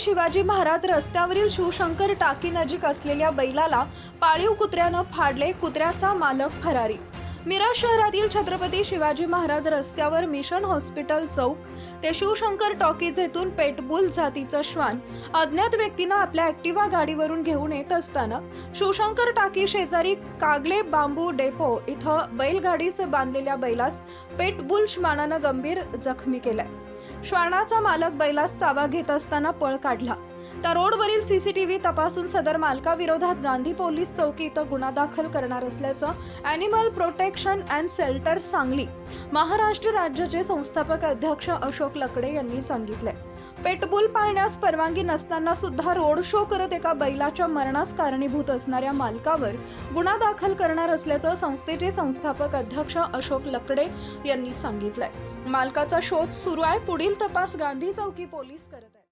शिवाजी महाराज रस्त्यावरील शिवशंकर टाकी नजीक असलेल्या बैलाला पाळीव कुत्र्यानं फाडले कुत्र्याचा मालक फरारी. मिरज शहरातील छत्रपती शिवाजी महाराज रस्त्यावर मिशन हॉस्पिटल चौक ते शिवशंकर टॉकीज येथून पेटबुल जातीचं श्वान अज्ञात व्यक्तीनं आपल्या ॲक्टिवा गाडीवरून घेऊन येत असताना शिवशंकर टाकी शेजारी कागले बांबू डेपो इथं बैलगाडीस बांधलेल्या बैलास पेटबुल श्वानानं गंभीर जखमी केलाय. श्वानाचा मालक बैलास चावा घेत असताना पळ काढला. त्या रोडवरील सीसीटीव्ही तपासून सदर मालकाविरोधात गांधी पोलीस चौकी इथं गुन्हा दाखल करणार असल्याचं animal protection and shelter Sangli. Maharashtra राज्याचे संस्थापक अध्यक्ष अशोक लकडे यांनी सांगितले पेटबुल पाळण्यास परवानगी नसताना सुद्धा रोड शो करत एका बैलाच्या मरणास कारणीभूत असणाऱ्या मालकावर गुन्हा दाखल करणार असल्याचं संस्थेचे संस्थापक अध्यक्ष अशोक लकडे यांनी सांगितलंय. मालकाचा शोध सुरू आहे. पुढील तपास गांधी चौकी पोलीस करत आहेत.